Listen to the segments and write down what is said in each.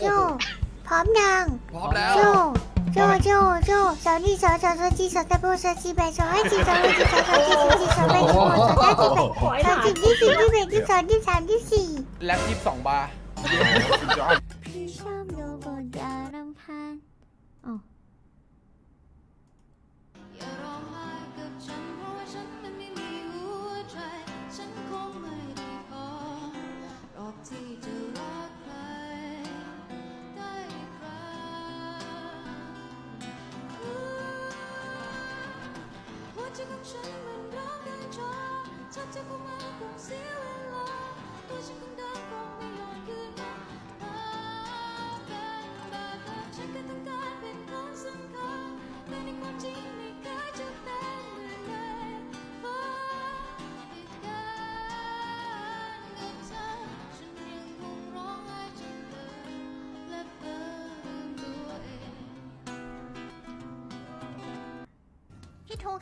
โจ พร้อมยังพร้อมแล้ว โจ โจ โจ โจสาวนี่สาวสาวสาวจีสาวตะโบสาวจีแบสาวให้จีสาวให้จีสาวสาวจีสาวจีสาวแบสาวสาวจีแบสาวจีที่สี่ที่แบที่สองที่สามที่สี่แล็บยี่สิบสองบาร์ พี่ชอบดูบนดารำพัน ฉันมันรักได้ชอบชักจะเข้ามาคงเสียเวลา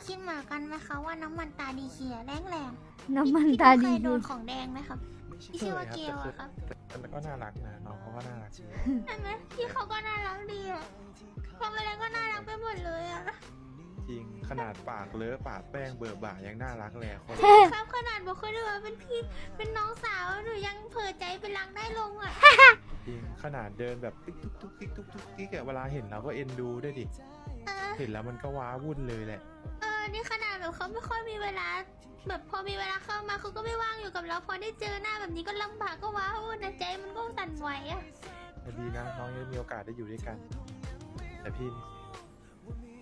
คิดเหมือนกันไหมคะว่าน้ำมันตาดีเขียแรงแรงน้ำมันตาดีเคยโดดูนของแดงไหมครับที่ชื่อว่าเกลอะครับ แต่ก็น่ารักนะน้องเขาก็น่ารักจริงใช่ไหมพี่เขาก็น่ารักดีอะทำอะไรก็น่ารักไปหมดเลยอะจริงขนาดปากเลอะปากแป้งเบื่อบ่ายังน่ารักเลยอะคนครับขนาดบอกคนอื่นว่าเป็นพี่ เป็นน้องสาวหนูยังเผลอใจไปรังได้ลงอะจริงขนาดเดินแบบติ๊กตุ๊กตุ๊กติ๊กตุ๊กตุ๊กติ๊กอะเวลาเห็นเราก็เอ็นดูด้วยดิ เออ เห็นแล้วมันก็ว้าวุ่นเลยแหละ เออ นี่ขนาดแบบเขาไม่ค่อยมีเวลา แบบพอมีเวลาเข้ามาเขาก็ไม่ว่างอยู่กับเรา พอได้เจอหน้าแบบนี้ก็ลำบากก็ว้าวุ่นนะใจมันก็สั่นไหวอะแต่ดีนะน้องยังมีโอกาสได้อยู่ด้วยกัน แต่พี่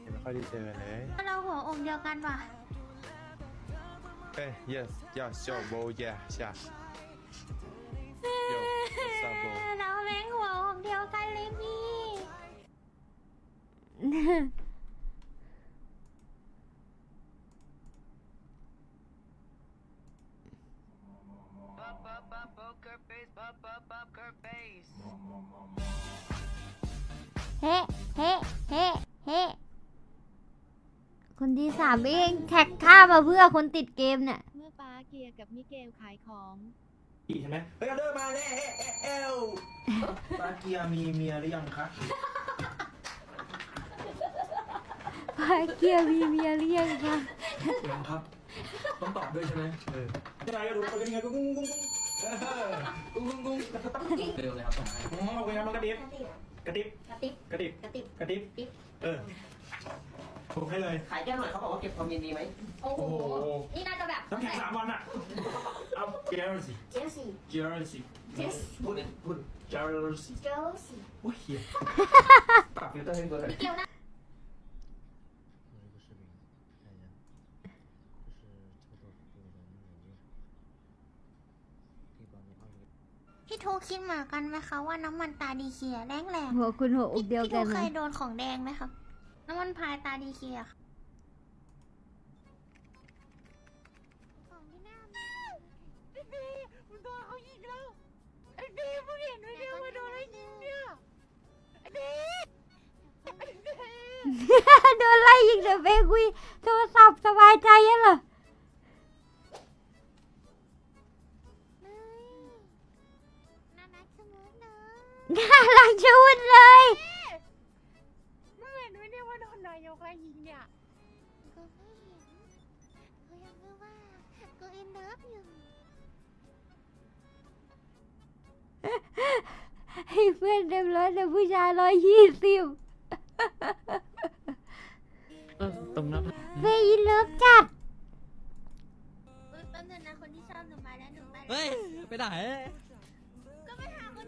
ยังไม่ค่อยได้เจอเลย เราหัวอกเดียวกันว่ะ เอ้ย yes yes yo bo yeah ใช่ yo เฮ้เฮ้เฮ้เฮ้คนที่สามเองแท็กข้ามาเพื่อคนติดเกมเนี่ย เมื่อป้าเกียร์กับมิเกลขายของใช่ไหมเฮ้ยเอาเดินมาเลยเอลปาเกียร์มีเมียหรือยังคะ พาเกียร์มีเมียเรียงค่ะยังครับ ต้องตอบด้วยใช่ไหมเออยังไงก็ดูเป็นยังไงกุ้งกุ้งกุ้งเออกุ้งกุ้งกุ้งเร็วเลยครับส่งให้โอเคครับน้องกระดิบกระดิบกระติบกระดิบกระติบกระดิบติ๊บเออถูกให้เลยขายแก้วหน่อยเขาบอกว่าเก็บความเย็นดีไหมโอ้โหโอ้โหนี่น่าจะแบบน้ำแข็งสามวันอะ เอาเจลสิเจลซี่เจลสิเจลซี่พูดดิพูดเจลสิเจลซี่โอ้ยเฮียปรับฟิลเตอร์ให้ตัวเลยมิเกลนะ พี่ทู คิดเหมือนกันไหมคะว่าน้ำมันตาดีเขียแรงแรงหัวคุณหัวอกเดียวพี่กัทูนเคนะยโดนของแดงไหมครับ น้ำมันพายตาดีเขียค่ะของที่หน้ามาไอ้บีมันโดนเขายิงแล้วไอ้บีมึงเห็นไหมเนี่ยว่าโดนอะไรยิงเนี่ยไอ้บีไอ้บีโดนไล่ยิงเดี๋ยวไปคุยโทรศัพท์สบายใจยังเหรอ น่ารักชุดเลยมึงเห็นไหมเนี่ยว่าโดนนายกไล่ยิงเนี่ยกูไม่เห็นกูยังไม่ว่ากูอินเลิฟอยู่ให้เพื่อนเต็มร้อยแต่ผู้ชายร้อยยี่สิบตรงนั้นเฟย์เลิฟจัด เฮ้ยแป๊บนึงนะคนที่ชอบหนูมาแล้วหนูมาแล้ว เฮ้ย ไปไหนก็ไปหาคน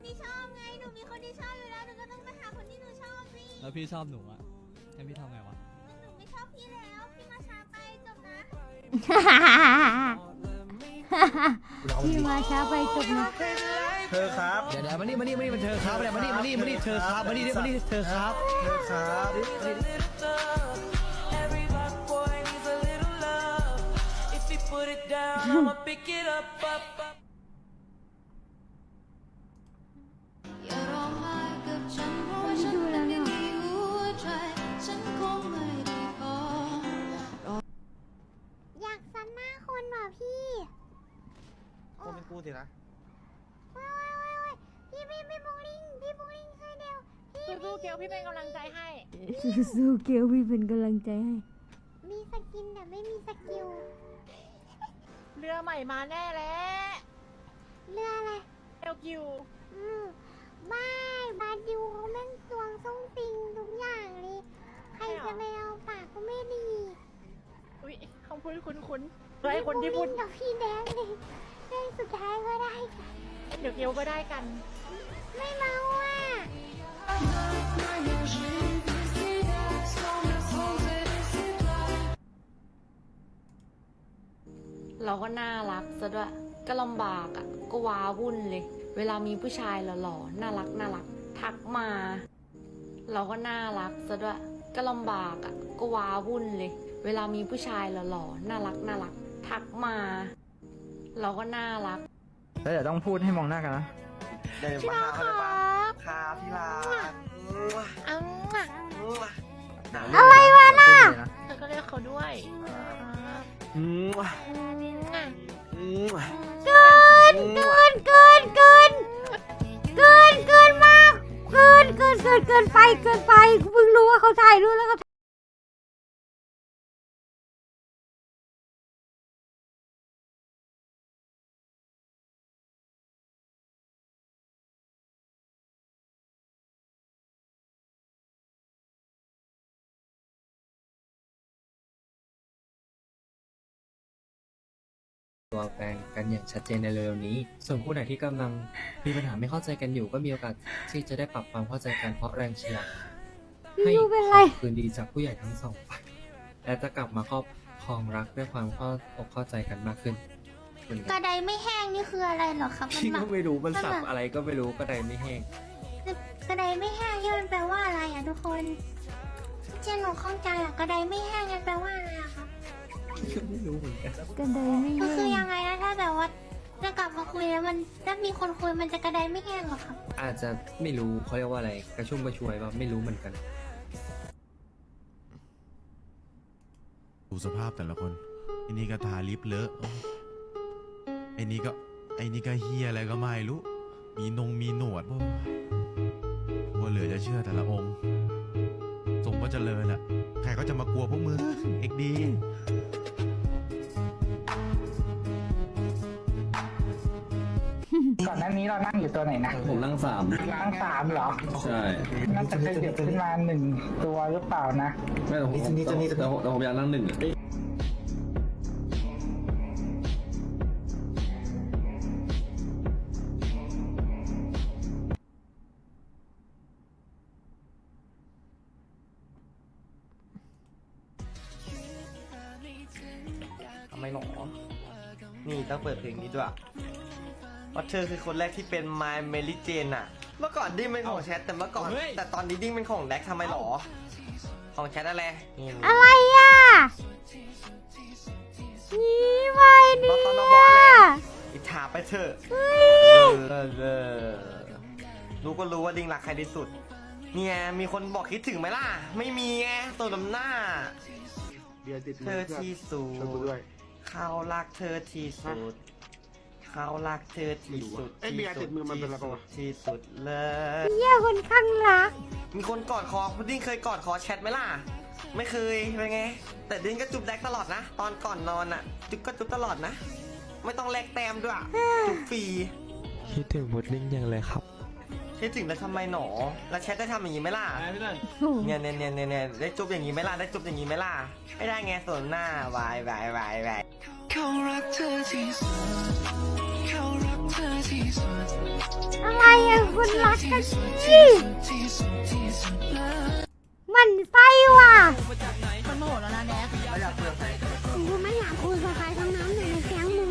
ที่ชอบไง หนูมีคนที่ชอบอยู่แล้ว หนูก็ต้องไปหาคนที่หนูชอบสิแล้วพี่ชอบหนูอะให้พี่ทำไงวะ หนูไม่ชอบพี่แล้ว พี่มาช้าไปจบนะพี่มาช้าไปจบนะเธอครับ เดี๋ยวเดี๋ยวมานี่มานี่มานี่มันเธอครับเนี่ยมานี่มานี่มานี่เธอครับมานี่ดิมานี่เธอครับ เธอครับ สินะว้ายว้ายว้ายว้ายพี่พี่พี่บุงลิงพี่บุงลิงๆเกลพี่เป็นกำลังใจให้ สู้ๆเกลพี่เป็นกำลังใจให้ มีสกินแต่ไม่มีสกิลเรือใหม่มาแน่แล้วเรืออะไรเอลกิวอืมไม่บาดิวเขาแม่งตวงส่งติงทุกอย่างเลย ใครจะไปเอาปากก็ไม่ดี อุ้ยคำพูดคุ้นๆเพื่อให้คนที่พูดวิ่งกับพี่แดงเลยเรื่อง สุดท้ายก็ได้กันเดี๋ยวเกลก็ได้กัน ไม่เมาอะ เราก็น่ารักซะด้วย ก็ลำบากอะ่ะ ก็ว้าวุ่นเลย เวลามีผู้ชายหล่อๆ น่ารักน่ารัก ทักมา เราก็น่ารักซะด้วย ก็ลำบากอะ่ะ ก็ว้าวุ่นเลย เวลามีผู้ชายหล่อๆ น่ารักน่ารัก ทักมา เราก็น่ารัก แล้วเดี๋ยวต้องพูดให้มองหน้ากันนะพี่น้องครับครับที่รักอังอะอะไรวะน่ะเธอก็เรียกเขาด้วยครับอืมอืมอืมเกินเกินเกินเกินเกินเกินมาก เกินเกินเกินเกินไปเกินไปกูเพิ่งรู้ว่าเขาถ่ายรูปแล้วก็ ตัวแฟนกันอย่างชัดเจนในเร็วๆนี้ ส่วนผู้ไหนที่กำลังมีปัญหาไม่เข้าใจกันอยู่ ก็มีโอกาสที่จะได้ปรับความเข้าใจกันเพราะแรงเชียร์ให้ไม่รู้เป็นไรขอคืนดีจากผู้ใหญ่ทั้งสองฝ่ายและจะกลับมาครอบครองรักด้วยความเข้าอกเข้าใจกันมากขึ้นคุณกระไดไม่แห้งนี่คืออะไรเหรอครับ มันพี่แบก็บไม่รู้มันมันสับแบบอะไรก็ไม่รู้ก็ได้ไม่แห้ง กระไดไม่แห้งนี่มันแปลว่าอะไรอะทุกคนเจนหนูเข้าใจอะกระไดไม่แห้งมันแปลว่าอะไรอะครับ ไม่รู้เหมือนกันกันไดไม่ก็แห้คืองยังไงนะถ้าแบบว่าจะกลับมาคุยแล้วมันถ้ามีคนคุยมันจะกระไดไม่แห้งเหรอครับอาจจะไม่รู้เขาเรียกว่าอะไรกระชุ่มกระชวยว่าไม่รู้เหมือนกัน ดูสภาพแต่ละคนไอ้นี่ก็ทาลิปเลอะโอ้ไอ้นี่ก็ไอ้นี่ก็เฮียอะไรก็ไม่รู้ มีนงมีหนวดโอ้ว่าเหลือจะเชื่อแต่ละองค์ทรงก็เจริญอะใครก็จะมากลัวพวกมึงเอ็กดี นหน้านี้เรานั่งอยู่ตัวไหนนะผมนั่งสามนั่งสามเหรอ ใช่น่าจะเคยเดือดขึ้นมาหนึ่งตัวหรือเปล่านะไม่แต่ผมแต่ผมแต่ผมอยากนั่งหนึ่งทำไมหนอนี่ต้องเปิดเพลงนี้ด้วย เพราะเธอคือคนแรกที่เป็น My Mary Jane อะเมื่อก่อนดิ้งเป็นของแชทแต่เมื่อก่อนแต่ตอนนี้ดิ้งเป็นของแดกทำไมหรอ ของแชทอะไรนี่อะไรอะนี่ไว้เนี่บอกตอนยบอเลยอิจฉาไปเถอะเฮ้ยเออเออรู้ก็รู้ว่าดิ้งรักใครที่สุด เนี่ยมีคนบอกคิดถึงไหมล่ะ ไม่มีไงตัวดำหน้าเธอที่สุดเขารักเธอที่สุด เขารักเธอที่สุดที่สุดที่สุดเลยเยี่ยคนข้างรัก มีคนกอดคอพุดดิ้งเคยกอดคอแชทไหมล่ะ ไม่เคยเป็นไง แต่ดิ้งก็จุบแดกตลอดนะ ตอนก่อนนอนอะ จุบก็จุบตลอดนะ ไม่ต้องแลกแต้มด้วยอะจุบฟรี คิดถึงพุดดิ้งยังเลยครับ คิดถึงแล้วทำไมหนอ แล้วแชทได้ทำอย่างนี้ไหมล่ะ เนี่ยเนี่ยเนี่ยเนี่ยเนี่ยได้จุบอย่างนี้ไหมล่ะ ได้จุบอย่างนี้ไหมล่ะ ไม่ได้ไงส่วนหน้าวายวายวายวาย เขารักเธอที่สุดเขารักเธ อะไรอะคุณรักกันนี่มันไส้ว่ะมันโมโหแล้วนะแดกกูไม่อยากคุยกับใครทั้งนั้นเลยแก๊งมึง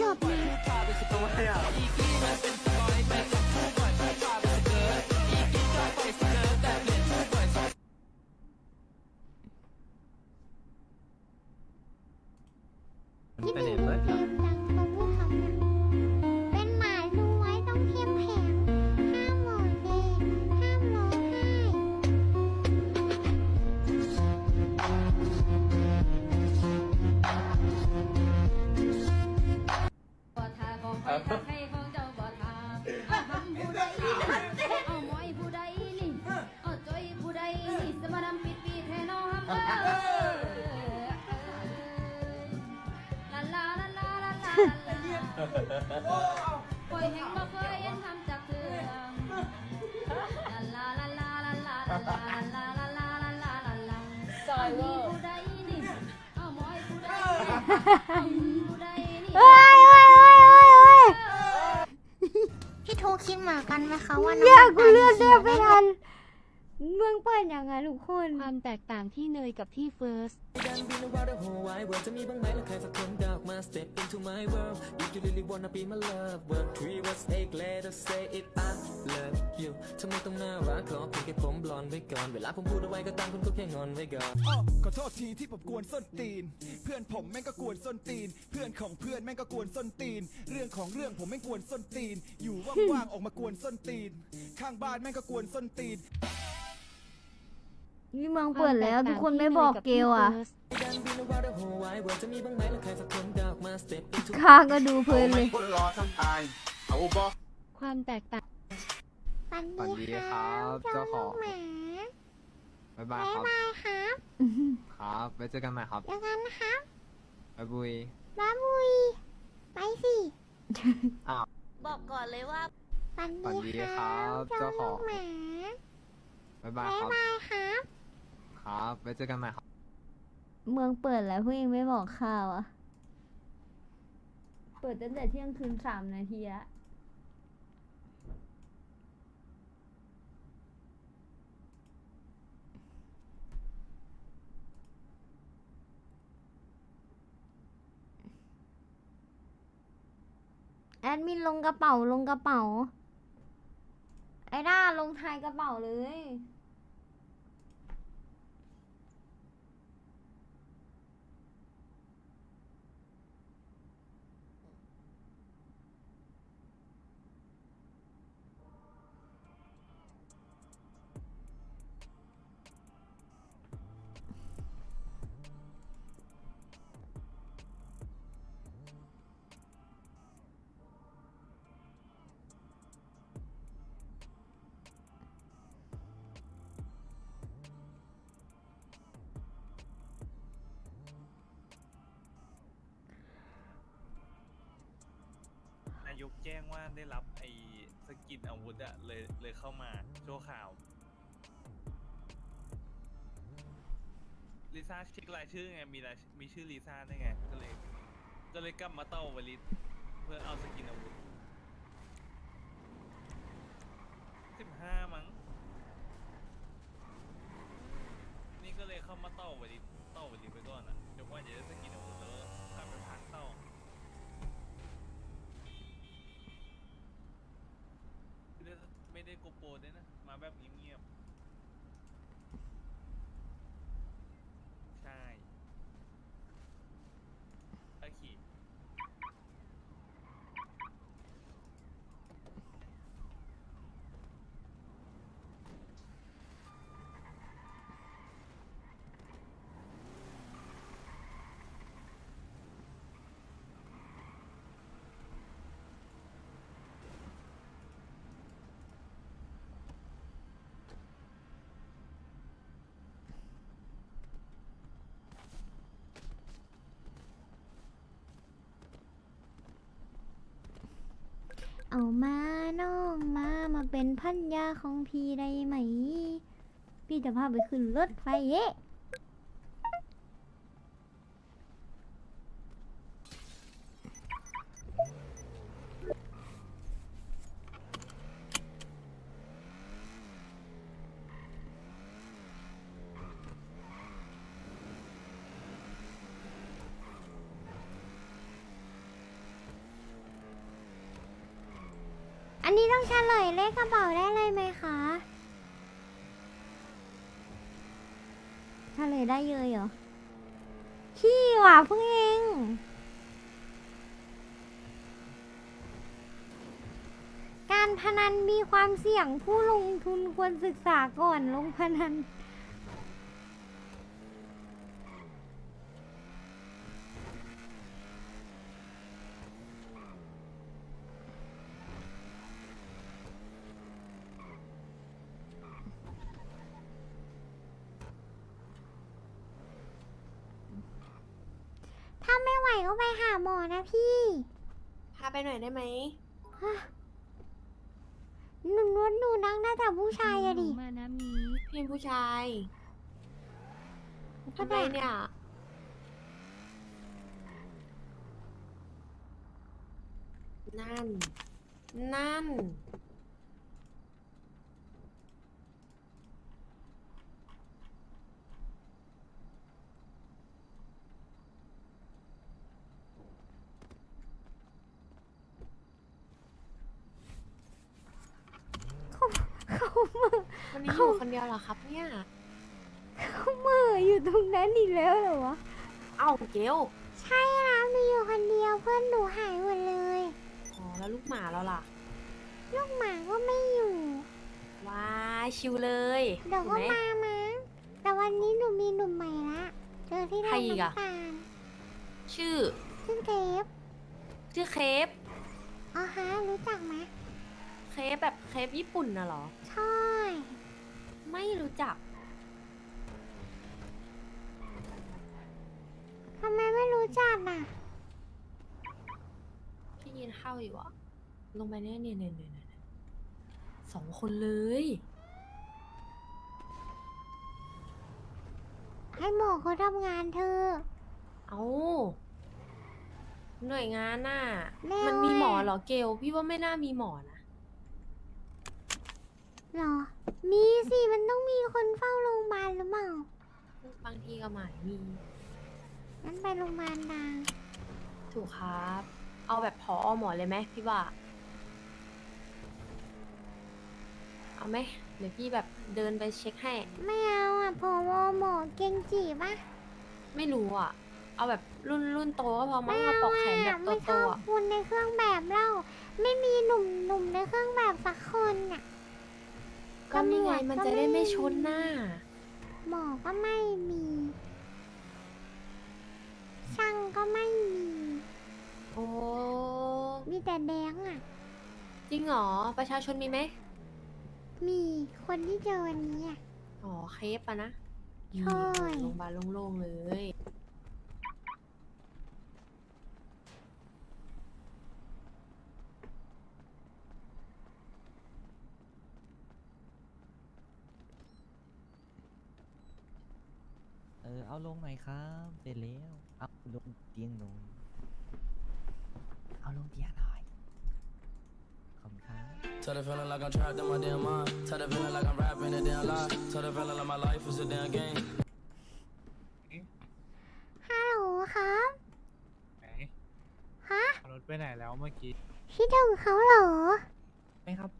จบเล คอยแห่งบ่เคยเห็นทำจากเถื่อลาลาลาลาลาลาลาลาลาลาลาลาลาลาจอยเวอมีร์ผู้ใดนี่เอาหมอยผู้ใดนี่เอาผู้ใดนี่เฮ้ยเฮ้ยเฮ้ยเฮ้ยเฮ้ยพี่โทคิดเหมือนกันไหมคะว่าเหี้ยกูเลือดเลือดไม่ทัน เมืองเปิดยังไงทุกคน ความแตกต่างที่เนยกับที่เฟิร์ส ดังบิน around the whole wide world จะมีบ้างไหมล่ะใครสักคนดอกมา step into my world if you really wanna be my love word three words eight letters say it I love you ทำไมต้องน่ารักขอเพียงแค่ผมบลอนด์ไว้ก่อน เวลาผมพูดเอาไว้ก็ตามคุณก็แค่งอนไว้ก่อนอ้อขอโทษทีที่ผมกวนส้นตีน เพื่อนผมแม่งก็กวนส้นตีน เพื่อนของเพื่อนแม่งก็กวนส้นตีน เรื่องของเรื่องผมแม่งกวนส้นตีน อยู่ว่างๆออกมากวนส้นตีน ข้างบ้านแม่งก็กวนส้นตีน นี่เมืองเปิดแล้ว ทุกคนไม่บอกเกลอะดังบิน around the whole wide world จะมีบ้างไหมล่ะใครสักคนดอกมา step into ข้าก็ดูเพลินเลยความแตกต่างปันสวัสดีดีคครัรับบเจ้าของหมาบ๊ายบายบ๊ายครับ บายครับครับไว้เจอกันใหม่ครับเจอกันนะครับบ๊ายบุยบ้าบุยไปสิอ้าวบอกก่อนเลยว่าปันสวัสดีดีคครัรับบเจ้าเจ้าของหมาบ๊ายบายบ๊ายครับ บายครับ ครับไว้เจอกันใหม่ครับเมืองเปิดแล้วพวกเองไม่บอกข่าวอะ เปิดตั้งแต่เที่ยงคืนสามนาทีละแอดมินลงกระเป๋าลงกระเป๋า ไอ้ด้าลงท้ายกระเป๋าเลยายกแจ้งว่าได้รับไอ้สกินอาวุธอะเลยเลยเข้ามาโชว์ข่าวลิซ่าเช็ครายชื่อไงมีรายมีชื่อลิซ่าได้ไง ก็เลย ก็เลยกลับมาเต้าวลิตเพื่อเอาสกินอาวุธสิบห้ามั้งนี่ก็เลยเข้ามาเต้าวลิตเต้าวลิตไปก่อนอะจนกว่าจะได้สกินอาวุธแล้วก็กลับไปพักเต้า ไม่ ได้โกโปรด้วยนะ มาแบบเงียบๆ มาน้องมามาเป็นพันยาของพี่ได้ไหม พี่จะพาไปขึ้นรถไฟเอ๊ะนี้ ต้องเฉลยเลขกระเป๋าได้เลยไหมคะเฉลยได้เลยเหรอขี้ว่ะเพิ่งเองการพนันมีความเสี่ยงผู้ลงทุนควรศึกษาก่อนลงพนัน วก็ไปหาหมอนะพี่พาไปหน่อยได้ไหมหนูนวดหนูนั่งได้แต่ผู้ชายอะดิ มานะมีพี่เป็นผู้ชายทำไมเนี่ย นั่น นั่น เขาเหมื่อ วันนี้อยู่ คนเดียวเหรอครับเนี่ยเขาเหมื่ออยู่ตรงนั้นอีกแล้วเหรอวะ เอ้าเกลใช่แล้วหนูอยู่คนเดียวเพื่อนหนูหายหมดเลย อ๋อแล้วลูกหมาเราล่ะ ลูกหมาก็ไม่อยู่ ว้ายชิวเลยเดี๋ยวก็ห็นไห มามั้งแต่วันนี้หนูมีหนุ่มใหม่ละเจอที่ใครร้านอีกอะ น้ำตาลชื่อ ชื่อเคฟชื่อเคฟ อ๋อฮะรู้จักไหมเคฟแบบเคฟญี่ปุ่นน่ะเหรอ ใช่ ไม่รู้จัก ทำไมไม่รู้จักอะ พี่ยินเข้าอยู่อะลงไปเนี่ยเนี่ยเนี่ยเนี่ยเนี่ยสองคนเลย ให้หมอเขาทำงานเธอะ เอาหน่วยงานน่ะ ไม่เอามันมีหมออะเหรอเกลพี่ว่าไม่น่ามีหมอนะหรอ มีสิมันต้องมีคนเฝ้าโรงพยาบาลหรือเปล่าบางทีก็หมายมีงั้นไปโรงพยาบาลดังถูกครับ เอาแบบพอหมอเลยไหมพี่ว่า เอาไหมเดี๋ยวพี่แบบเดินไปเช็คให้ ไม่เอาอะพอวหมอเก่งจีปะไม่รู้อะ เอาแบบรุ่นรุ่นโตก็พอมั้ไม่งเอามาปอกแขนแบอะบไม่โตชอบๆอะคุณในเครื่องแบบเล่า ไม่มีหนุ่มหนุ่มในเครื่องแบบสักคนอะ ก็นี่ไงตำรวจมันก็จะได้ไม่ไม่มีชนหน้า หมอก็ไม่มี ช่างก็ไม่มี โอ้มีแต่แดงอะ จริงเหรอ ประชาชนมีไหมมีคนที่เจอวันนี้อะ อ๋อเคปอะนะใช่นี่โรงพยาบาลโล่งๆเลย ออเอาลงหน่อยครับเสร็จแล้วเอาลงเตียงลงเอาลงเตียงหน่อยขอบคุณครับ Tell the feeling like I'm trapped in my damn mind. Tell the feeling like I'm rapping a damn lie. Tell the feeling like my life is a damn game. ฮัลโหลครับ ไหนฮะรถไปไหนแล้วเมื่อกี้ คิดถึงเขาเหรอ ไม่ครับ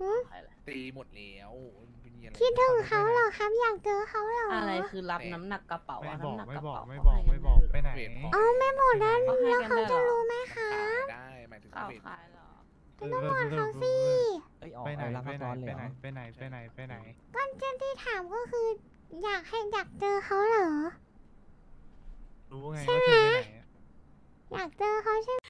หืมตีหมดแล้วเป็นยังไง คิดถึงเขาเหรอครับอยากเจอเขาเหรออะไรคือรับน้ำหนักกระเป๋าไม่อะบอกน้ำหนักไม่กระบอกเป๋าไม่เขาบอกให้ไม่บอกกันไปไหนเอาไม่หมดแล้วเขาให้แล้วกันเขาได้เหรจะอรู้ไหมคะได้หมายถึงเอาเวทขายเหรอก็ต้องบอกเขาสิเอ้ยออกไปไหนเอารับไปมาไหนตอนเลยไปเหรไหนอไปไหนไปไหนไปไหน ก็จะที่ถามก็คือ อยากให้อยากเจอเขาเหรอ รู้ไงว่าเธอไปไหนอะ อยากเจอเขาใช่ไหม